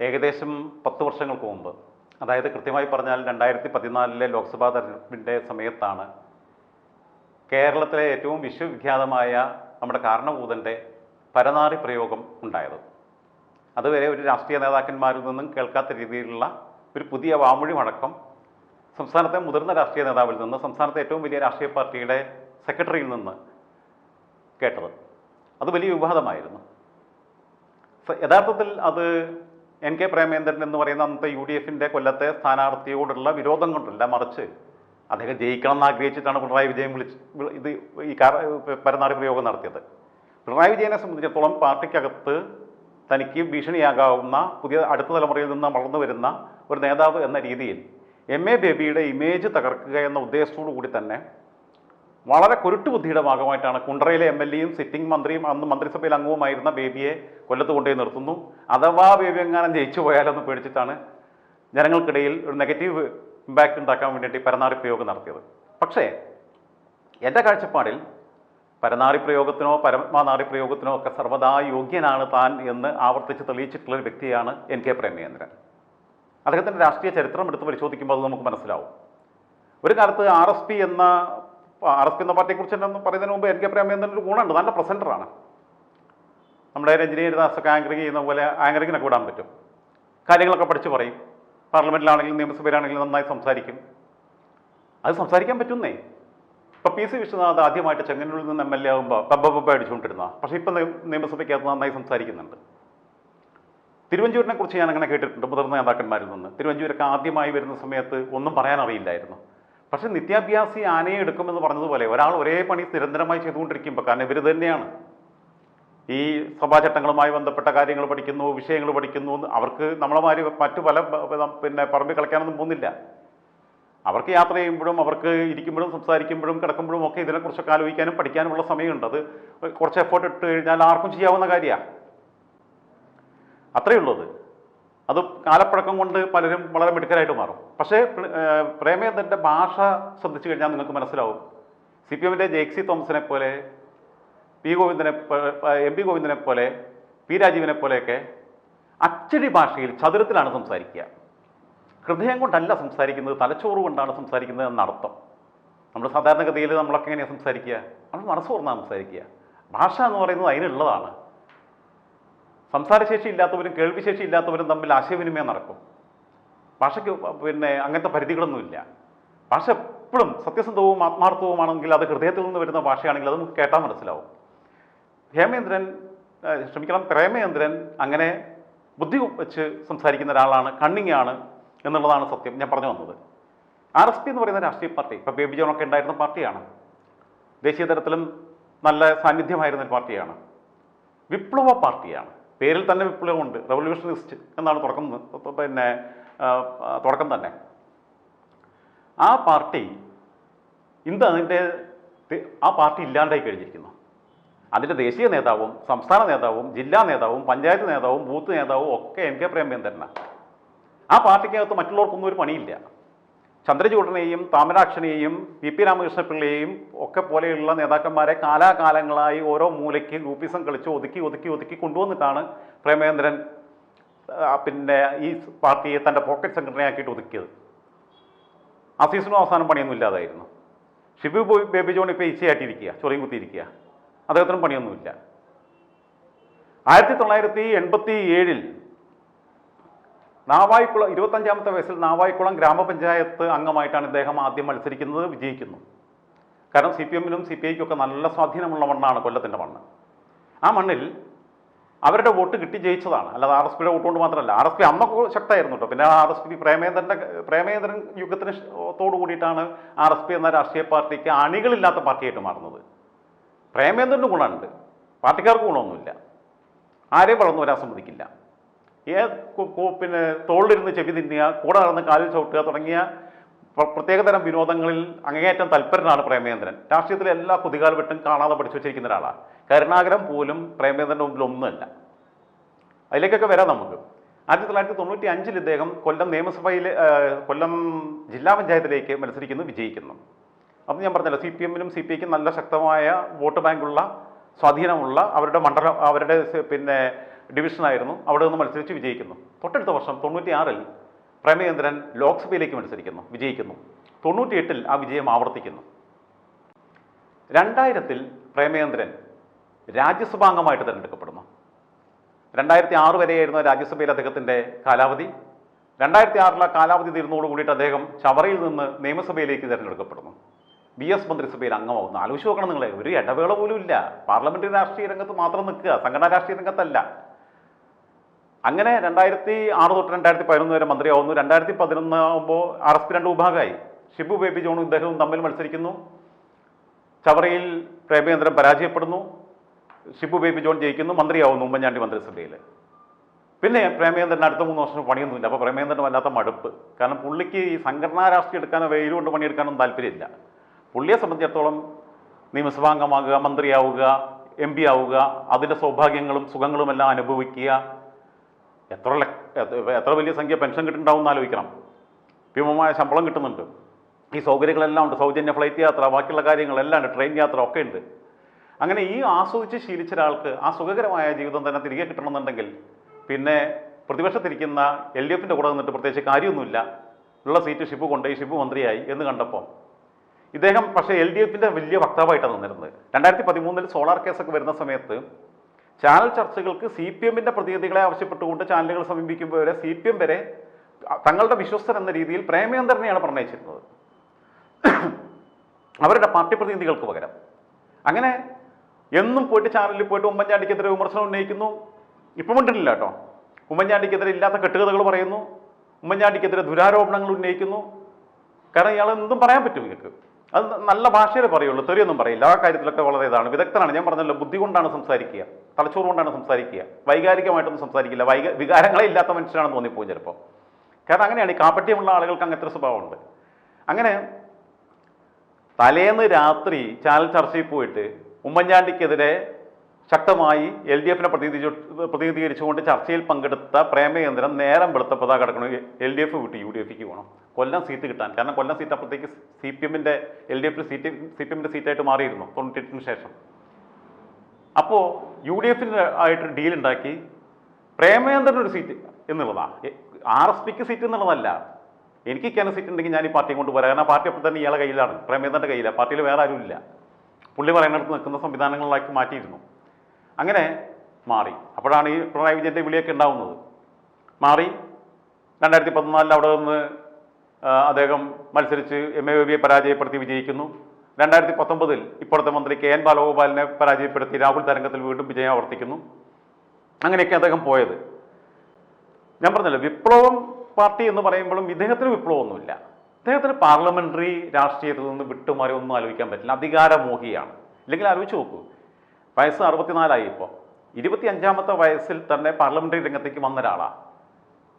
ഏകദേശം പത്ത് വർഷങ്ങൾക്ക് മുമ്പ്. അതായത് കൃത്യമായി പറഞ്ഞാൽ രണ്ടായിരത്തി പതിനാലിലെ ലോക്സഭാ തെരഞ്ഞെടുപ്പിന്റെ സമയത്താണ് കേരളത്തിലെ ഏറ്റവും വിശ്വവിഖ്യാതമായ നമ്മുടെ കാരണഭൂതന്റെ പരനാറി പ്രയോഗം ഉണ്ടായത്. അതുവരെ ഒരു രാഷ്ട്രീയ നേതാക്കന്മാരിൽ നിന്നും കേൾക്കാത്ത രീതിയിലുള്ള ഒരു പുതിയ വാമൊഴി മടക്കം സംസ്ഥാനത്തെ മുതിർന്ന രാഷ്ട്രീയ നേതാവിൽ നിന്ന് സംസ്ഥാനത്തെ ഏറ്റവും വലിയ രാഷ്ട്രീയ പാർട്ടിയുടെ സെക്രട്ടറിയിൽ നിന്ന് കേട്ടത്. അത് വലിയ വിവാദമായിരുന്നു. യഥാർത്ഥത്തിൽ അത് എൻ കെ പ്രേമേന്ദ്രൻ എന്ന് പറയുന്ന അന്നത്തെ യു ഡി എഫിന്റെ കൊല്ലത്തെ സ്ഥാനാർത്ഥിയോടുള്ള വിരോധം കൊണ്ടല്ല മറിച്ച് അദ്ദേഹം ജയിക്കണം എന്ന് ആഗ്രഹിച്ചിട്ടാണ് പിണറായി വിജയൻ വിളിച്ച് ഇത് ഈ പരനാട് പ്രയോഗം നടത്തിയത്. പിണറായി വിജയനെ സംബന്ധിച്ചിടത്തോളം പാർട്ടിക്കകത്ത് തനിക്ക് ഭീഷണിയാകാവുന്ന പുതിയ അടുത്ത തലമുറയിൽ നിന്ന് വളർന്നു വരുന്ന ഒരു നേതാവ് എന്ന രീതിയിൽ എം എ ബേബിയുടെ ഇമേജ് തകർക്കുക എന്ന ഉദ്ദേശത്തോടു കൂടി തന്നെ വളരെ കുരുട്ടു ബുദ്ധിയുടെ ഭാഗമായിട്ടാണ് കുണ്ടറയിലെ എം എൽ എയും സിറ്റിംഗ് മന്ത്രിയും അന്ന് മന്ത്രിസഭയിൽ അംഗവുമായിരുന്ന ബേബിയെ കൊല്ലത്ത് കൊണ്ടുപോയി നിർത്തുന്നു. അഥവാ ബേബി എങ്ങാനും ജയിച്ചു പോയാലെന്ന് പേടിച്ചിട്ടാണ് ജനങ്ങൾക്കിടയിൽ ഒരു നെഗറ്റീവ് ഇമ്പാക്റ്റ് ഉണ്ടാക്കാൻ വേണ്ടിയിട്ട് ഈ പരനാറി പ്രയോഗം നടത്തിയത്. പക്ഷേ എന്റെ കാഴ്ചപ്പാടിൽ പരനാറി പ്രയോഗത്തിനോ പരമാനാറി പ്രയോഗത്തിനോ ഒക്കെ സർവതാ യോഗ്യനാണ് താൻ എന്ന് ആവർത്തിച്ച് തെളിയിച്ചിട്ടുള്ള ഒരു വ്യക്തിയാണ് എൻ കെ പ്രേമചന്ദ്രൻ. അദ്ദേഹത്തിന്റെ രാഷ്ട്രീയ ചരിത്രം എടുത്ത് പരിശോധിക്കുമ്പോൾ അത് നമുക്ക് മനസ്സിലാവും. ഒരു കാലത്ത് ആർ എസ് പി എന്ന ആർ എസ് പി എന്ന പാർട്ടിയെക്കുറിച്ച് തന്നെ പറയുന്നതിന് മുമ്പ് എൻ കെ പ്രേമ ഒരു ഗുണമുണ്ട്. നല്ല പ്രസന്ററാണ് നമ്മുടെ എഞ്ചിനീയർ ദാസൊക്കെ ആങ്കറിങ് ചെയ്യുന്ന പോലെ ആങ്കറിങ്ങിനൊക്കെ വിടാൻ പറ്റും. കാര്യങ്ങളൊക്കെ പഠിച്ച് പറയും. പാർലമെന്റിലാണെങ്കിലും നിയമസഭയിലാണെങ്കിലും നന്നായി സംസാരിക്കും. അത് സംസാരിക്കാൻ പറ്റുന്നേ. ഇപ്പം പി സി വിശ്വനാഥ് ആദ്യമായിട്ട് ചെങ്ങന്നൂരിൽ നിന്ന് എം എൽ എ ആകുമ്പോൾ ബബ്ബബ്ബ ബബ്ബ അടിച്ചുകൊണ്ടിരുന്ന. പക്ഷേ ഇപ്പം നിയമസഭയ്ക്കകത്ത് നന്നായി സംസാരിക്കുന്നുണ്ട്. തിരുവഞ്ചൂരിനെ കുറിച്ച് ഞാൻ അങ്ങനെ കേട്ടിട്ടുണ്ട്. മുതിർന്ന നേതാക്കന്മാരിൽ നിന്ന്. തിരുവഞ്ചൂരൊക്കെ ആദ്യമായി വരുന്ന സമയത്ത് ഒന്നും പറയാൻ അറിയില്ലായിരുന്നു പക്ഷേ നിത്യാഭ്യാസി ആനയെ എടുക്കുമെന്ന് പറഞ്ഞതുപോലെ ഒരാൾ ഒരേ പണി നിരന്തരമായി ചെയ്തുകൊണ്ടിരിക്കുമ്പോൾ കാരണം ഇവർ തന്നെയാണ്. ഈ സഭാചട്ടങ്ങളുമായി ബന്ധപ്പെട്ട കാര്യങ്ങൾ പഠിക്കുന്നു വിഷയങ്ങൾ പഠിക്കുന്നു അവർക്ക് നമ്മളമാര് മറ്റു പല പിന്നെ പറമ്പിൽ കളിക്കാനൊന്നും പോകുന്നില്ല. അവർക്ക് യാത്ര ചെയ്യുമ്പോഴും അവർക്ക് ഇരിക്കുമ്പോഴും സംസാരിക്കുമ്പോഴും കിടക്കുമ്പോഴും ഒക്കെ ഇതിനെക്കുറിച്ചൊക്കെ ആലോചിക്കാനും പഠിക്കാനുമുള്ള സമയമുണ്ട്. അത് കുറച്ച് എഫേർട്ട് ഇട്ട് കഴിഞ്ഞാൽ ആർക്കും ചെയ്യാവുന്ന കാര്യമാണ് അത്രയേ ഉള്ളൂ അത് കാലപ്പഴക്കം കൊണ്ട് പലരും വളരെ മിടുക്കരായിട്ട് മാറും. പക്ഷേ പ്രേമേന്ദ്രന്റെ ഭാഷ ശ്രദ്ധിച്ചു കഴിഞ്ഞാൽ നിങ്ങൾക്ക് മനസ്സിലാവും. സി പി എമ്മിന്റെ ജെക്സി തോമസിനെ പോലെ പി ഗോവിന്ദനെ എം പി ഗോവിന്ദനെ പോലെ പി രാജീവിനെ പോലെയൊക്കെ അച്ചടി ഭാഷയിൽ ചതുരത്തിലാണ് സംസാരിക്കുക. ഹൃദയം കൊണ്ടല്ല സംസാരിക്കുന്നത് തലച്ചോറ് കൊണ്ടാണ് സംസാരിക്കുന്നത് എന്നർത്ഥം. നമ്മൾ സാധാരണഗതിയിൽ നമ്മളൊക്കെ എങ്ങനെയാണ് സംസാരിക്കുക? നമ്മൾ മനസ്സ് തുറന്നാണ് സംസാരിക്കുക. ഭാഷ എന്ന് പറയുന്നത് അതിനുള്ളതാണ്. സംസാരശേഷി ഇല്ലാത്തവരും കേൾവിശേഷി ഇല്ലാത്തവരും തമ്മിൽ ആശയവിനിമയം നടക്കും. ഭാഷയ്ക്ക് പിന്നെ അങ്ങനത്തെ പരിധികളൊന്നുമില്ല. ഭാഷ എപ്പോഴും സത്യസന്ധവും ആത്മാർത്ഥവുമാണെങ്കിൽ അത് ഹൃദയത്തിൽ നിന്ന് വരുന്ന ഭാഷയാണെങ്കിൽ അത് നമുക്ക് കേട്ടാൽ മനസ്സിലാവും. ഹേമേന്ദ്രൻ ക്ഷമിക്കണം പ്രേമേന്ദ്രൻ അങ്ങനെ ബുദ്ധി വെച്ച് സംസാരിക്കുന്ന ഒരാളാണ് കണ്ണിങ് ആണ് എന്നുള്ളതാണ് സത്യം. ഞാൻ പറഞ്ഞു വന്നത്. ആർ എസ് പി എന്ന് പറയുന്ന രാഷ്ട്രീയ പാർട്ടി ഇപ്പോൾ ബേബി ജോണൊക്കെ ഉണ്ടായിരുന്ന പാർട്ടിയാണ്. ദേശീയ തലത്തിലും നല്ല സാന്നിധ്യമായിരുന്ന ഒരു പാർട്ടിയാണ്. വിപ്ലവ പാർട്ടിയാണ്. പേരിൽ തന്നെ വിപ്ലവമുണ്ട്. റവല്യൂഷണിസ്റ്റ് എന്നാണ് തുടക്കം പിന്നെ തുടക്കം തന്നെ. ആ പാർട്ടി ഇന്ന് അതിന്റെ ആ പാർട്ടി ഇല്ലാണ്ടായി കഴിഞ്ഞിരിക്കുന്നു. അതിന്റെ ദേശീയ നേതാവും സംസ്ഥാന നേതാവും ജില്ലാ നേതാവും പഞ്ചായത്ത് നേതാവും ബൂത്ത് നേതാവും ഒക്കെ എം കെ പ്രേമചന്ദ്രനാണ്. ആ പാർട്ടിക്കകത്ത് മറ്റുള്ളവർക്കൊന്നും ഒരു പണിയില്ല. ചന്ദ്രചൂഡനെയും താമരാക്ഷനെയും പി പി രാമകൃഷ്ണപിള്ളയെയും ഒക്കെ പോലെയുള്ള നേതാക്കന്മാരെ കാലാകാലങ്ങളായി ഓരോ മൂലയ്ക്ക് ഗ്രൂപ്പിസം കളിച്ച് ഒതുക്കി ഒതുക്കി ഒതുക്കി കൊണ്ടുവന്നിട്ടാണ് പ്രേമേന്ദ്രൻ പിന്നെ ഈ പാർട്ടിയെ തന്റെ പോക്കറ്റ് സംഘടനയാക്കിയിട്ട് ഒതുക്കിയത്. ആ സീസണും അവസാനം പണിയൊന്നും ഇല്ലാതായിരുന്നു. ഷിബു ബേബി ജോൺ ഇപ്പോൾ ഈച്ചയായിട്ടിരിക്കുക ചൊറിയും കുത്തിയിരിക്കുക. അദ്ദേഹത്തിനും പണിയൊന്നുമില്ല. ആയിരത്തി തൊള്ളായിരത്തി എൺപത്തി ഏഴിൽ നാവായിക്കുളം ഇരുപത്തഞ്ചാമത്തെ വയസ്സിൽ നാവായിക്കുളം ഗ്രാമപഞ്ചായത്ത് അംഗമായിട്ടാണ് ഇദ്ദേഹം ആദ്യം മത്സരിക്കുന്നത് വിജയിക്കുന്നു. കാരണം സി പി എമ്മിനും സി പി ഐക്കും ഒക്കെ നല്ല സ്വാധീനമുള്ള മണ്ണാണ് കൊല്ലത്തിന്റെ മണ്ണ്. ആ മണ്ണിൽ അവരുടെ വോട്ട് കിട്ടി ജയിച്ചതാണ്. അല്ലാതെ ആർ എസ് പിയുടെ വോട്ട് കൊണ്ട് മാത്രമല്ല ആർ എസ് പി അന്നൊക്കെ ശക്തമായിരുന്നു കേട്ടോ. പിന്നെ ആർ എസ് പി പ്രേമേന്ദ്രന്റെ പ്രേമേന്ദ്രൻ യുഗത്തിന് തോട് കൂടിയിട്ടാണ് ആർ എസ് പി എന്ന രാഷ്ട്രീയ പാർട്ടിക്ക് അണികളില്ലാത്ത പാർട്ടിയായിട്ട് മാറുന്നത്. പ്രേമേന്ദ്രന് ഗുണമുണ്ട്. പാർട്ടിക്കാർക്ക് ഗുണമൊന്നുമില്ല. ആരെയും വളർന്നു വരാൻ സമ്മതിക്കില്ല. കു- പിന്നെ തോളിലിരുന്ന് ചെവി തിന്നുക കൂടെ നടന്ന് കാലിൽ ചവിട്ടുക തുടങ്ങിയ പ്ര- പ്രത്യേകതരം വിനോദങ്ങളിൽ അങ്ങേയറ്റം തൽപരനാണ് പ്രേമേന്ദ്രൻ. രാഷ്ട്രീയത്തിലെ എല്ലാ കുതികാൽ വെട്ടും കാണാതെ പഠിച്ചു വെച്ചിരിക്കുന്ന ഒരാളാണ് കരുണാകരം പോലും പ്രേമേന്ദ്രന്റെ മുമ്പിൽ ഒന്നുമല്ല. അതിലേക്കൊക്കെ വരാം നമുക്ക്. ആയിരത്തി തൊള്ളായിരത്തി തൊണ്ണൂറ്റി അഞ്ചിൽ ഇദ്ദേഹം കൊല്ലം നിയമസഭയിൽ കൊല്ലം ജില്ലാ പഞ്ചായത്തിലേക്ക് മത്സരിക്കുന്നു വിജയിക്കുന്നു. അത് ഞാൻ പറഞ്ഞല്ലോ സി പി എമ്മിനും സി പി ഐക്കും നല്ല ശക്തമായ വോട്ട് ബാങ്കുള്ള സ്വാധീനമുള്ള അവരുടെ മണ്ഡലം അവരുടെ പിന്നെ ഡിവിഷനായിരുന്നു. അവിടെ നിന്ന് മത്സരിച്ച് വിജയിക്കുന്നു. തൊട്ടടുത്ത വർഷം തൊണ്ണൂറ്റിയാറിൽ പ്രേമചന്ദ്രൻ ലോക്സഭയിലേക്ക് മത്സരിക്കുന്നു. വിജയിക്കുന്നു. തൊണ്ണൂറ്റിയെട്ടിൽ ആ വിജയം ആവർത്തിക്കുന്നു. രണ്ടായിരത്തിൽ പ്രേമചന്ദ്രൻ രാജ്യസഭാംഗമായിട്ട് തിരഞ്ഞെടുക്കപ്പെടുന്നു. രണ്ടായിരത്തി ആറ് വരെയായിരുന്നു രാജ്യസഭയിൽ അദ്ദേഹത്തിന്റെ കാലാവധി. രണ്ടായിരത്തി ആറിലെ കാലാവധി തീരുന്നതോട് കൂടിയിട്ട് അദ്ദേഹം ചവറയിൽ നിന്ന് നിയമസഭയിലേക്ക് തിരഞ്ഞെടുക്കപ്പെടുന്നു. ബി എസ് മന്ത്രിസഭയിൽ അംഗമാകുന്നു. ആലോചിച്ച് നോക്കണം നിങ്ങളെ. ഒരു ഇടവേള പോലും ഇല്ല. പാർലമെന്ററി രാഷ്ട്രീയ രംഗത്ത് മാത്രം നിൽക്കുക. സംഘടനാ രാഷ്ട്രീയ രംഗത്തല്ല. അങ്ങനെ രണ്ടായിരത്തി ആറ് തൊട്ട് രണ്ടായിരത്തി പതിനൊന്ന് വരെ മന്ത്രിയാവുന്നു. രണ്ടായിരത്തി പതിനൊന്ന് ആകുമ്പോൾ ആർ എസ് പി രണ്ട് വിഭാഗമായി. ഷിബു ബേബി ജോണും ഇദ്ദേഹവും തമ്മിൽ മത്സരിക്കുന്നു. ചവറയിൽ പ്രേമചന്ദ്രൻ പരാജയപ്പെടുന്നു. ഷിബു ബേബി ജോൺ ജയിക്കുന്നു. മന്ത്രിയാവുന്നു ഉമ്മൻചാണ്ടി മന്ത്രിസഭയിൽ പിന്നെ പ്രേമചന്ദ്രൻ അടുത്ത മൂന്ന് വർഷം പണിയൊന്നുമില്ല. അപ്പോൾ പ്രേമചന്ദ്രൻ വല്ലാത്ത മടുപ്പ്. കാരണം പുള്ളിക്ക് ഈ സംഘടനാ രാഷ്ട്രീയം എടുക്കാനോ വെയിൽ കൊണ്ട് പണിയെടുക്കാനോ താല്പര്യമില്ല. പുള്ളിയെ സംബന്ധിച്ചിടത്തോളം നിയമസഭാംഗമാകുക മന്ത്രിയാവുക എം പി ആവുക അതിന്റെ സൗഭാഗ്യങ്ങളും സുഖങ്ങളുമെല്ലാം അനുഭവിക്കുക എത്ര എത്ര- വലിയ സംഖ്യ പെൻഷൻ കിട്ടുന്നുണ്ടാവും ആലോചിക്കണം. ഭീമമായ ശമ്പളം കിട്ടുന്നുണ്ട്. ഈ സൗകര്യങ്ങളെല്ലാം ഉണ്ട്. സൗജന്യ ഫ്ലൈറ്റ് യാത്ര ബാക്കിയുള്ള കാര്യങ്ങളെല്ലാം ഉണ്ട്. ട്രെയിൻ യാത്ര ഒക്കെ ഉണ്ട്. അങ്ങനെ ഈ ആസ്വദിച്ച് ശീലിച്ച ഒരാൾക്ക് ആ സുഖകരമായ ജീവിതം തന്നെ തിരികെ കിട്ടണമെന്നുണ്ടെങ്കിൽ പിന്നെ പ്രതിപക്ഷത്തിരിക്കുന്ന എൽ ഡി എഫിന്റെ കൂടെ നിന്നിട്ട് പ്രത്യേകിച്ച് കാര്യമൊന്നുമില്ല. ഉള്ള സീറ്റ് ഷിപ്പ് കൊണ്ടുപോയി ഷിപ്പ് മന്ത്രിയായി എന്ന് കണ്ടപ്പോൾ ഇദ്ദേഹം പക്ഷേ എൽ ഡി എഫിന്റെ വലിയ വക്താവായിട്ടാണ് നിന്നിരുന്നത്. രണ്ടായിരത്തി പതിമൂന്നിൽ സോളാർ കേസൊക്കെ വരുന്ന സമയത്ത് ചാനൽ ചർച്ചകൾക്ക് സി പി എമ്മിന്റെ പ്രതിനിധികളെ ആവശ്യപ്പെട്ടുകൊണ്ട് ചാനലുകൾ സമീപിക്കുമ്പോൾ വരെ സി പി എം വരെ തങ്ങളുടെ വിശ്വസ്തൻ എന്ന രീതിയിൽ പ്രേമചന്ദ്രനെയാണ് പ്രണയിച്ചിരുന്നത്. അവരുടെ പാർട്ടി പ്രതിനിധികൾക്ക് പകരം. അങ്ങനെ എന്നും പോയിട്ട് ചാനലിൽ പോയിട്ട് ഉമ്മൻചാണ്ടിക്കെതിരെ വിമർശനം ഉന്നയിക്കുന്നു. ഇപ്പം മിണ്ടുന്നില്ല കേട്ടോ. ഉമ്മൻചാണ്ടിക്കെതിരെ ഇല്ലാത്ത കെട്ടുകഥകൾ പറയുന്നു. ഉമ്മൻചാണ്ടിക്കെതിരെ ദുരാരോപണങ്ങൾ ഉന്നയിക്കുന്നു. കാരണം ഇയാൾ എന്തും പറയാൻ പറ്റും നിങ്ങൾക്ക് അത് നല്ല ഭാഷയിലേ പറയുള്ളൂ. തെറിയൊന്നും പറയില്ല. ആ കാര്യത്തിലൊക്കെ വളരെ ഇതാണ്. വിദഗ്ധനാണ്. ഞാൻ പറഞ്ഞല്ലോ ബുദ്ധി കൊണ്ടാണ് സംസാരിക്കുക. തലച്ചോറ് കൊണ്ടാണ് സംസാരിക്കുക. വൈകാരികമായിട്ടൊന്നും സംസാരിക്കില്ല. വൈക വികാരങ്ങളെ ഇല്ലാത്ത മനുഷ്യനാണെന്ന് തോന്നിപ്പോകും ചിലപ്പോൾ. കാരണം അങ്ങനെയാണ് ഈ കാപ്പറ്റ്യമുള്ള ആളുകൾക്ക് അങ്ങനത്തെ സ്വഭാവമുണ്ട്. അങ്ങനെ തലേന്ന് രാത്രി ചാനൽ ചർച്ചയിൽ പോയിട്ട് ഉമ്മൻചാണ്ടിക്കെതിരെ ശക്തമായി എൽ ഡി എഫിനെ പ്രതിനിധി പ്രതിനിധീകരിച്ചുകൊണ്ട് ചർച്ചയിൽ പങ്കെടുത്ത പ്രേമചന്ദ്രൻ നേരം വെളുത്ത പതാക കിടക്കണം. എൽ ഡി എഫ് വിട്ട് യു ഡി എഫിക്ക് പോകണം കൊല്ലം സീറ്റ് കിട്ടാൻ. കാരണം കൊല്ലം സീറ്റ് അപ്പോഴത്തേക്ക് സി പി എമ്മിന്റെ എൽ ഡി എഫിൽ സീറ്റ് സി പി എമ്മിന്റെ സീറ്റായിട്ട് മാറിയിരുന്നു തൊണ്ണൂറ്റെട്ടിന് ശേഷം. അപ്പോൾ യു ഡി എഫിന് ആയിട്ട് ഡീൽ ഉണ്ടാക്കി. പ്രേമചന്ദ്രൻ ഒരു സീറ്റ് എന്നുള്ളതാണ് ആർ എസ് പിക്ക് സീറ്റ് എന്നുള്ളതല്ല. എനിക്ക് കേന്ദ്ര സീറ്റ് ഉണ്ടെങ്കിൽ ഞാൻ ഈ പാർട്ടി കൊണ്ട് പോരാ കാരണം പാർട്ടി അപ്പോൾ തന്നെ ഇയാളെ കയ്യിലാണ്. പ്രേമചന്ദ്രന്റെ കയ്യിലാണ് പാർട്ടിയിൽ വേറെ ആരുമില്ല. പുള്ളി പറയുന്നിടത്ത് നിൽക്കുന്ന സംവിധാനങ്ങളിലാക്കി മാറ്റിയിരുന്നു. അങ്ങനെ മാറി. അപ്പോഴാണ് ഈ പിണറായി വിജയന്റെ വിളിയൊക്കെ ഉണ്ടാവുന്നത്. മാറി. രണ്ടായിരത്തി പതിനാലിൽ അവിടെ നിന്ന് അദ്ദേഹം മത്സരിച്ച് എം എ ബിയെ പരാജയപ്പെടുത്തി വിജയിക്കുന്നു. രണ്ടായിരത്തി പത്തൊമ്പതിൽ ഇപ്പോഴത്തെ മന്ത്രി കെ എൻ ബാലഗോപാലിനെ പരാജയപ്പെടുത്തി രാഹുൽ തരംഗത്തിൽ വീണ്ടും വിജയം ആവർത്തിക്കുന്നു. അങ്ങനെയൊക്കെ അദ്ദേഹം പോയത്. ഞാൻ പറഞ്ഞല്ലോ വിപ്ലവം പാർട്ടി എന്ന് പറയുമ്പോഴും ഇദ്ദേഹത്തിന് വിപ്ലവമൊന്നുമില്ല. അദ്ദേഹത്തിന് പാർലമെന്ററി രാഷ്ട്രീയത്തിൽ നിന്ന് വിട്ടുമാറി ഒന്നും ആലോചിക്കാൻ പറ്റില്ല. അധികാരമോഹിയാണ്. ഇല്ലെങ്കിൽ ആലോചിച്ച് നോക്കൂ. വയസ്സ് അറുപത്തിനാലായി ഇപ്പോൾ ഇരുപത്തി അഞ്ചാമത്തെ വയസ്സിൽ തന്നെ പാർലമെന്ററി രംഗത്തേക്ക് വന്ന ഒരാളാണ്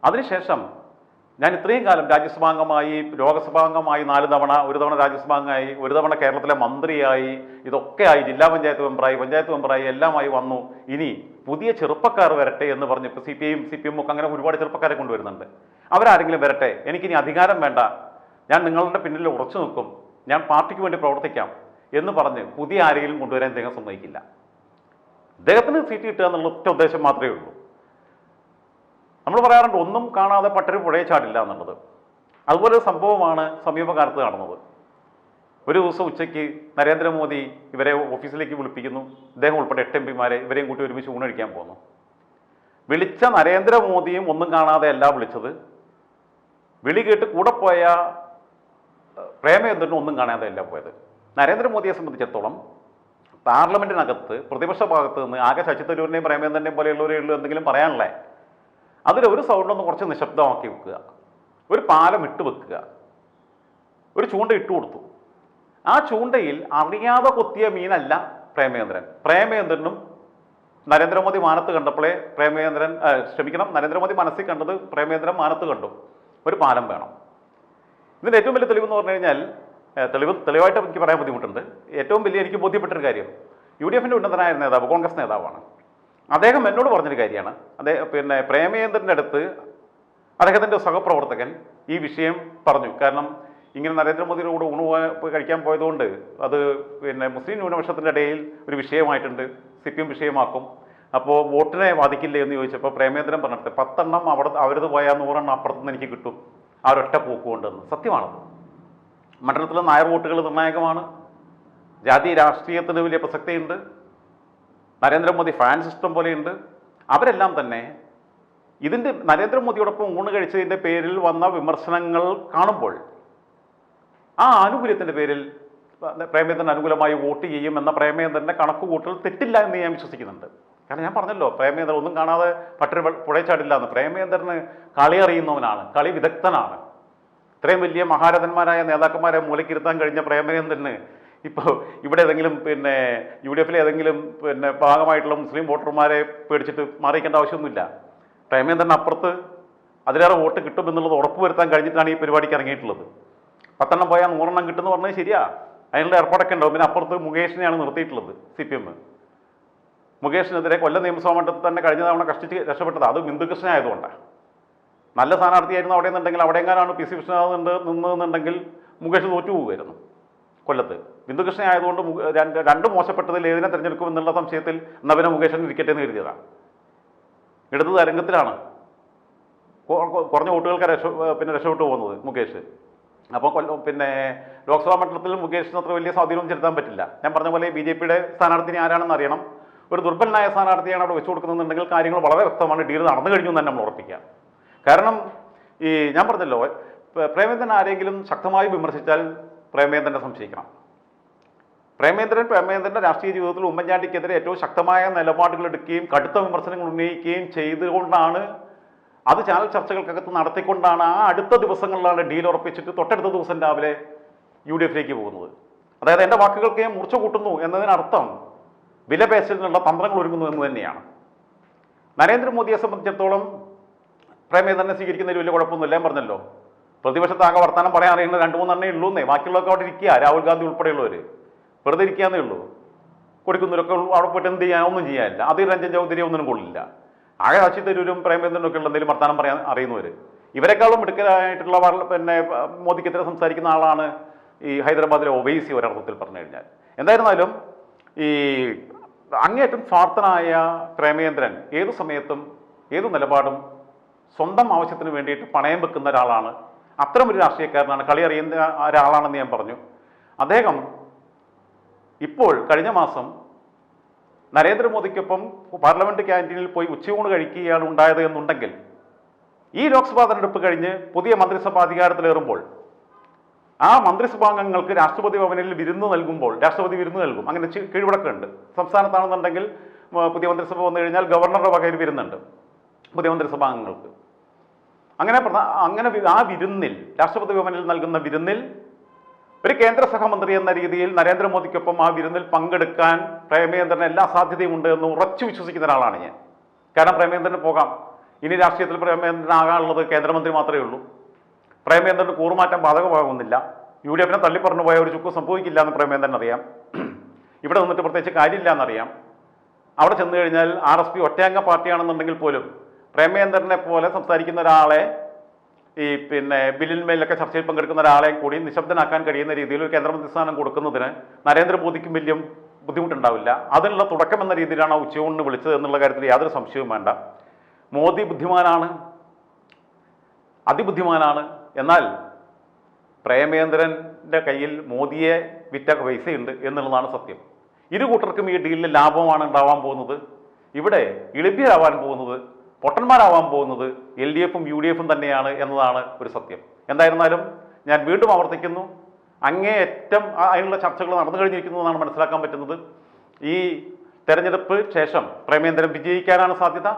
അതിനുശേഷം ഞാൻ ഇത്രയും കാലം രാജ്യസഭാംഗമായി ലോകസഭാംഗമായി നാല് തവണ ഒരു തവണ രാജ്യസഭാംഗമായി ഒരു തവണ കേരളത്തിലെ മന്ത്രിയായി ഇതൊക്കെയായി ജില്ലാ പഞ്ചായത്ത് മെമ്പറായി പഞ്ചായത്ത് മെമ്പറായി എല്ലാമായി വന്നു. ഇനി പുതിയ ചെറുപ്പക്കാർ വരട്ടെ എന്ന് പറഞ്ഞ് ഇപ്പോൾ സി പി ഐയും സി പി എമ്മും ഒക്കെ അങ്ങനെ ഒരുപാട് ചെറുപ്പക്കാരെ കൊണ്ടുവരുന്നുണ്ട്. അവരാരെങ്കിലും വരട്ടെ? എനിക്കിനി അധികാരം വേണ്ട. ഞാൻ നിങ്ങളുടെ പിന്നിൽ ഉറച്ചു നിൽക്കും. ഞാൻ പാർട്ടിക്ക് വേണ്ടി പ്രവർത്തിക്കാം എന്ന് പറഞ്ഞ് പുതിയ ആരെങ്കിലും കൊണ്ടുവരാൻ ഇദ്ദേഹം സമ്മതിക്കില്ല. ഇദ്ദേഹത്തിന് സീറ്റ് കിട്ടുക എന്നുള്ള ഒറ്റ ഉദ്ദേശം മാത്രമേ ഉള്ളൂ. നമ്മൾ പറയാറുണ്ട് ഒന്നും കാണാതെ പട്ടര് പുഴയെ ചാടില്ല എന്നുള്ളത്. അതുപോലെ ഒരു സംഭവമാണ് സമീപകാലത്ത് നടന്നത്. ഒരു ദിവസം ഉച്ചയ്ക്ക് നരേന്ദ്രമോദി ഇവരെ ഓഫീസിലേക്ക് വിളിപ്പിക്കുന്നു. അദ്ദേഹം ഉൾപ്പെടെ എട്ട് എം പിമാരെ ഇവരെയും കൂട്ടി ഒരുമിച്ച് ഊണഴിക്കാൻ പോകുന്നു. വിളിച്ച നരേന്ദ്രമോദിയും ഒന്നും കാണാതെ അല്ല വിളിച്ചത്. വിളി കേട്ട് കൂടെ പോയ പ്രേമ ഒന്നും കാണാതെ അല്ല പോയത്. നരേന്ദ്രമോദിയെ സംബന്ധിച്ചിടത്തോളം പാർലമെന്റിനകത്ത് പ്രതിപക്ഷ ഭാഗത്ത് നിന്ന് ആകെ ശശി തരൂരിനെയും പ്രേമചന്ദ്രനെയും പോലെയുള്ളവരേ ഉള്ളൂ എന്തെങ്കിലും പറയാനല്ലേ അതിൽ ഒരു സൗണ്ടൊന്ന് കുറച്ച് നിശബ്ദമാക്കി വെക്കുക. ഒരു പാലം ഇട്ട് വെക്കുക. ഒരു ചൂണ്ട ഇട്ട് കൊടുത്തു. ആ ചൂണ്ടയിൽ അറിയാതെ കൊത്തിയ മീനല്ല പ്രേമചന്ദ്രൻ. പ്രേമചന്ദ്രനും നരേന്ദ്രമോദി മാനത്ത് കണ്ടപ്പോഴേ പ്രേമചന്ദ്രൻ ക്ഷമിക്കണം നരേന്ദ്രമോദി മനസ്സിൽ കണ്ടത് പ്രേമചന്ദ്രൻ മാനത്ത് കണ്ടു. ഒരു പാലം വേണം. ഇതിന്റെ ഏറ്റവും വലിയ തെളിവെന്ന് പറഞ്ഞു കഴിഞ്ഞാൽ തെളിവ് തെളിവായിട്ട് എനിക്ക് പറയാൻ ബുദ്ധിമുട്ടുണ്ട്. ഏറ്റവും വലിയ എനിക്ക് ബോധ്യപ്പെട്ടൊരു കാര്യം യു ഡി എഫിന്റെ ഉന്നതനായ നേതാവ് കോൺഗ്രസ് നേതാവാണ്. അദ്ദേഹം എന്നോട് പറഞ്ഞൊരു കാര്യമാണ്. അദ്ദേഹം പിന്നെ പ്രേമേന്ദ്രന്റെ അടുത്ത് അദ്ദേഹത്തിന്റെ സഹപ്രവർത്തകൻ ഈ വിഷയം പറഞ്ഞു. കാരണം ഇങ്ങനെ നരേന്ദ്രമോദിയുടെ കൂടെ ഊണ് കഴിക്കാൻ പോയതുകൊണ്ട് അത് പിന്നെ മുസ്ലിം ന്യൂനപക്ഷത്തിന്റെ ഇടയിൽ ഒരു വിഷയമായിട്ടുണ്ട് സി പി എം വിഷയമാക്കും. അപ്പോൾ വോട്ടിനെ ബാധിക്കില്ലേ എന്ന് ചോദിച്ചപ്പോൾ പ്രേമേന്ദ്രൻ പറഞ്ഞിട്ട് പത്തെണ്ണം അവിടെ അവരത് പോയാൽ നൂറെണ്ണം അപ്പുറത്തുനിന്ന് എനിക്ക് കിട്ടും ആ ഒരൊറ്റ പോക്കുകൊണ്ടെന്ന്. സത്യമാണത്. മണ്ഡലത്തിലെ നായർ വോട്ടുകൾ നിർണായകമാണ്. ജാതി രാഷ്ട്രീയത്തിന് വലിയ പ്രസക്തിയുണ്ട്. നരേന്ദ്രമോദി ഫാൻ സിസ്റ്റം പോലെയുണ്ട്. അവരെല്ലാം തന്നെ ഇതിന്റെ നരേന്ദ്രമോദിയോടൊപ്പം ഊണ് കഴിച്ചതിന്റെ പേരിൽ വന്ന വിമർശനങ്ങൾ കാണുമ്പോൾ ആ ആനുകൂല്യത്തിന്റെ പേരിൽ പ്രേമേന്ദ്രന് അനുകൂലമായി വോട്ട് ചെയ്യും എന്ന പ്രേമേന്ദ്രന്റെ കണക്കുകൂട്ടൽ തെറ്റില്ല എന്ന് ഞാൻ വിശ്വസിക്കുന്നുണ്ട്. കാരണം ഞാൻ പറഞ്ഞല്ലോ പ്രേമേന്ദ്രൻ ഒന്നും കാണാതെ പട്ടിണി പുഴച്ചാടില്ല എന്ന്. പ്രേമേന്ദ്രന് കളി അറിയുന്നവനാണ് കളി വിദഗ്ധനാണ്. ഇത്രയും വലിയ മഹാരഥന്മാരായ നേതാക്കന്മാരെ മൂലക്കിരുത്താൻ കഴിഞ്ഞ പ്രേമേന്ദ്രന് ഇപ്പോൾ ഇവിടെ ഏതെങ്കിലും പിന്നെ യു ഡി എഫിലെ ഏതെങ്കിലും പിന്നെ ഭാഗമായിട്ടുള്ള മുസ്ലിം വോട്ടർമാരെ പേടിച്ചിട്ട് മാറിയിക്കേണ്ട ആവശ്യമൊന്നുമില്ല. പ്രേമേന്ദ്രൻ അപ്പുറത്ത് അതിലേറെ വോട്ട് കിട്ടുമെന്നുള്ളത് ഉറപ്പുവരുത്താൻ കഴിഞ്ഞിട്ടാണ് ഈ പരിപാടിക്ക് ഇറങ്ങിയിട്ടുള്ളത്. പത്തെണ്ണം പോയാൽ നൂറെണ്ണം കിട്ടുമെന്ന് പറഞ്ഞാൽ ശരിയാ. അതിനുള്ള ഏർപ്പാടൊക്കെ ഉണ്ടാവും. പിന്നെ അപ്പുറത്ത് മുകേഷിനെയാണ് നിർത്തിയിട്ടുള്ളത് സി പി എം. മുകേഷിനെതിരെ കൊല്ലം നിയമസഭാ മണ്ഡലത്തിൽ തന്നെ കഴിഞ്ഞ തവണ കഷ്ടിച്ച് രക്ഷപ്പെട്ടത്. അത് ബിന്ദുകൃഷ്ണൻ ആയതുകൊണ്ടാണ് നല്ല സ്ഥാനാർത്ഥിയായിരുന്നു അവിടെ നിന്നുണ്ടെങ്കിൽ അവിടെ എങ്ങാനാണ് പി സി വിശ്വനാഥ് ഉണ്ട് നിന്നതെന്നുണ്ടെങ്കിൽ മുകേഷ് തോറ്റു പോകുമായിരുന്നു കൊല്ലത്ത്. ബിന്ദുകൃഷ്ണൻ ആയതുകൊണ്ട് രണ്ട് മോശപ്പെട്ടതിൽ ഏതിനെ തിരഞ്ഞെടുക്കും എന്നുള്ള സംശയത്തിൽ നവന മുകേഷൻ ഇരിക്കട്ടെ എന്ന് കരുതിയതാണ് ഇടത് തരംഗത്തിലാണ്. കുറഞ്ഞ വോട്ടുകൾക്ക് രക്ഷ പിന്നെ രക്ഷപ്പെട്ടു പോകുന്നത് മുകേഷ്. അപ്പോൾ കൊല്ലം പിന്നെ ലോക്സഭാ മണ്ഡലത്തിൽ മുകേഷിന് അത്ര വലിയ സ്വാധീനം ചെലുത്താൻ പറ്റില്ല. ഞാൻ പറഞ്ഞ പോലെ ബി ജെ പിയുടെ സ്ഥാനാർത്ഥിനി ആരാണെന്ന് അറിയണം. ഒരു ദുർബലനായ സ്ഥാനാർത്ഥിയാണ് അവിടെ വെച്ചു കൊടുക്കുന്നുണ്ടെങ്കിൽ കാര്യങ്ങൾ വളരെ വ്യക്തമാണ്. ഡീൽ നടന്നു കഴിഞ്ഞു എന്ന് തന്നെ നമ്മൾ ഉറപ്പിക്കാം കാരണം ഈ ഞാൻ പറഞ്ഞല്ലോ പ്രേമേന്ദ്രൻ ആരെങ്കിലും ശക്തമായി വിമർശിച്ചാൽ പ്രേമേന്ദ്രനെ സംശയിക്കണം. പ്രേമേന്ദ്രൻ പ്രേമേന്ദ്രന്റെ രാഷ്ട്രീയ ജീവിതത്തിൽ ഉമ്മൻചാണ്ടിക്കെതിരെ ഏറ്റവും ശക്തമായ നിലപാടുകൾ എടുക്കുകയും കടുത്ത വിമർശനങ്ങൾ ഉന്നയിക്കുകയും ചെയ്തുകൊണ്ടാണ് അത് ചാനൽ ചർച്ചകൾക്കകത്ത് നടത്തിക്കൊണ്ടാണ് ആ അടുത്ത ദിവസങ്ങളിലാണ് ഡീൽ ഉറപ്പിച്ചിട്ട് തൊട്ടടുത്ത ദിവസം രാവിലെ യു ഡി എഫിലേക്ക് പോകുന്നത്. അതായത് എന്റെ വാക്കുകൾക്ക് ഞാൻ മുറിച്ചു കൂട്ടുന്നു എന്നതിനർത്ഥം വില പേശലിനുള്ള തന്ത്രങ്ങൾ ഒരുങ്ങുന്നു എന്ന് തന്നെയാണ്. നരേന്ദ്രമോദിയെ സംബന്ധിച്ചിടത്തോളം പ്രേമേന്ദ്രനെ സ്വീകരിക്കുന്നതിൽ വലിയ കുഴപ്പമൊന്നുമില്ല. ഞാൻ പറഞ്ഞല്ലോ. പ്രതിപക്ഷത്ത് ആകെ വർത്തമാനം പറയാൻ അറിയുന്ന രണ്ട് മൂന്നെണ്ണേ ഉള്ളൂ എന്നേ. ബാക്കിയുള്ളതൊക്കെ അവിടെ ഇരിക്കുക. രാഹുൽ ഗാന്ധി ഉൾപ്പെടെയുള്ളവർ വെറുതെ ഇരിക്കാന്നേ ഉള്ളൂ. കൊടുക്കുന്നവരൊക്കെ അവിടെ പോയിട്ട് എന്ത് ചെയ്യാൻ ഒന്നും ചെയ്യാനില്ല. അതിൽ രഞ്ജൻ ചൗധരി ഒന്നിനും കൊള്ളില്ല. ആകെ ശശി തരൂരും പ്രേമേന്ദ്രനും ഒക്കെ ഉള്ള എന്തെങ്കിലും വർത്തമാനം പറയാൻ അറിയുന്നവർ ഇവരെക്കാളും മിടുക്കരായിട്ടുള്ള പിന്നെ മോദിക്കെതിരെ സംസാരിക്കുന്ന ആളാണ് ഈ ഹൈദരാബാദിലെ ഒവൈസി ഒരർത്ഥത്തിൽ പറഞ്ഞു കഴിഞ്ഞാൽ. എന്തായിരുന്നാലും ഈ അങ്ങേയറ്റം സ്വാർത്ഥനായ പ്രേമേന്ദ്രൻ ഏത് സമയത്തും ഏത് നിലപാടും സ്വന്തം ആവശ്യത്തിന് വേണ്ടിയിട്ട് പണയം വെക്കുന്ന ഒരാളാണ്. അത്തരം ഒരു രാഷ്ട്രീയക്കാരനാണ്. കളി അറിയുന്ന ഒരാളാണെന്ന് ഞാൻ പറഞ്ഞു. അദ്ദേഹം ഇപ്പോൾ കഴിഞ്ഞ മാസം നരേന്ദ്രമോദിക്കൊപ്പം പാർലമെന്റ് ക്യാന്റീനിൽ പോയി ഉച്ചയൂണ് കഴിക്കുകയാണ് ഉണ്ടായത് എന്നുണ്ടെങ്കിൽ ഈ ലോക്സഭാ തെരഞ്ഞെടുപ്പ് കഴിഞ്ഞ് പുതിയ മന്ത്രിസഭാ അധികാരത്തിലേറുമ്പോൾ ആ മന്ത്രിസഭാംഗങ്ങൾക്ക് രാഷ്ട്രപതി ഭവനിൽ വിരുന്ന് നൽകുമ്പോൾ രാഷ്ട്രപതി വിരുന്ന് നൽകും. അങ്ങനെ കീഴ്വഴക്കമുണ്ട്. സംസ്ഥാനത്താണെന്നുണ്ടെങ്കിൽ പുതിയ മന്ത്രിസഭ വന്നു കഴിഞ്ഞാൽ ഗവർണറുടെ വകയിൽ വിരുന്നുണ്ട്. പുതിയ മന്ത്രിസഭാംഗങ്ങൾക്ക് അങ്ങനെ അങ്ങനെ ആ വിരുന്നിൽ രാഷ്ട്രപതി ഭവനിൽ നൽകുന്ന വിരുന്നിൽ ഒരു കേന്ദ്ര സഹമന്ത്രി എന്ന രീതിയിൽ നരേന്ദ്രമോദിക്കൊപ്പം ആ വിരുന്നിൽ പങ്കെടുക്കാൻ പ്രേമേന്ദ്രന് എല്ലാ സാധ്യതയും ഉണ്ട് എന്ന് ഉറച്ചു വിശ്വസിക്കുന്ന ഒരാളാണ് ഞാൻ. കാരണം പ്രേമേന്ദ്രന് പോകാം. ഇനി രാഷ്ട്രീയത്തിൽ പ്രേമേന്ദ്രനാകാനുള്ളത് കേന്ദ്രമന്ത്രി മാത്രമേ ഉള്ളൂ. പ്രേമേന്ദ്രന് കൂറുമാറ്റം ബാധകമാകുന്നില്ല. യു ഡി എഫിനെ തള്ളിപ്പറഞ്ഞു പോയ ഒരു ചുക്കും സംഭവിക്കില്ല എന്ന് പ്രേമേന്ദ്രൻ അറിയാം. ഇവിടെ നിന്നിട്ട് പ്രത്യേകിച്ച് കാര്യമില്ല എന്നറിയാം അവിടെ ചെന്ന് കഴിഞ്ഞാൽ ആർ എസ് പി ഒറ്റയംഗ പാർട്ടിയാണെന്നുണ്ടെങ്കിൽ പോലും പ്രേമേന്ദ്രനെ പോലെ സംസാരിക്കുന്ന ഒരാളെ ഈ പിന്നെ ബില്ലിന്മേലൊക്കെ ചർച്ചയിൽ പങ്കെടുക്കുന്ന ഒരാളെ കൂടി നിശബ്ദനാക്കാൻ കഴിയുന്ന രീതിയിൽ ഒരു കേന്ദ്രമന്ത്രി സ്ഥാനം കൊടുക്കുന്നതിന് നരേന്ദ്രമോദിക്കും വലിയ ബുദ്ധിമുട്ടുണ്ടാവില്ല. അതിനുള്ള തുടക്കം എന്ന രീതിയിലാണ് ആ ഉച്ചയൂണിന് വിളിച്ചത് എന്നുള്ള കാര്യത്തിൽ യാതൊരു സംശയവും വേണ്ട. മോദി ബുദ്ധിമാനാണ്. അതിബുദ്ധിമാനാണ്. എന്നാൽ പ്രേമേന്ദ്രന്റെ കയ്യിൽ മോദിയെ വിറ്റ പൈസയുണ്ട് എന്നുള്ളതാണ് സത്യം. ഇരു കൂട്ടർക്കും ഈ ഡീലിൽ ലാഭമാണ് ഉണ്ടാവാൻ പോകുന്നത്. ഇവിടെ ഇളിഭ്യരാവാൻ പോകുന്നത് പൊട്ടന്മാരാവാൻ പോകുന്നത് എൽ ഡി എഫും യു ഡി എഫും തന്നെയാണ് എന്നതാണ് ഒരു സത്യം. എന്തായിരുന്നാലും ഞാൻ വീണ്ടും ആവർത്തിക്കുന്നു. അങ്ങേയറ്റം അതിനുള്ള ചർച്ചകൾ നടന്നു കഴിഞ്ഞിരിക്കുന്നതാണ് മനസ്സിലാക്കാൻ പറ്റുന്നത്. ഈ തെരഞ്ഞെടുപ്പ് ശേഷം പ്രേമേന്ദ്രൻ വിജയിക്കാനാണ് സാധ്യത.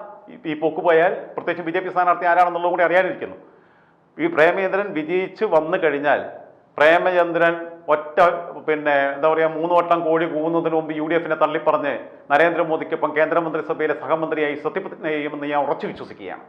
ഈ പോക്ക് പോയാൽ പ്രത്യേകിച്ച് ബി ജെ പി സ്ഥാനാർത്ഥി ആരാണെന്നുള്ളതും കൂടി അറിയാനിരിക്കുന്നു. ഈ പ്രേമേന്ദ്രൻ വിജയിച്ച് വന്നു കഴിഞ്ഞാൽ പ്രേമചന്ദ്രൻ ഒറ്റ പിന്നെ എന്താ പറയുക മൂന്ന് വട്ടം കോഴി കൂവുന്നതിന് മുമ്പ് യു ഡി എഫിനെ തള്ളിപ്പറഞ്ഞ് നരേന്ദ്രമോദിക്കൊപ്പം കേന്ദ്രമന്ത്രിസഭയിലെ സഹമന്ത്രിയായി സത്യപ്രതിജ്ഞ ചെയ്യുമെന്ന് ഞാൻ ഉറച്ചു വിശ്വസിക്കുകയാണ്.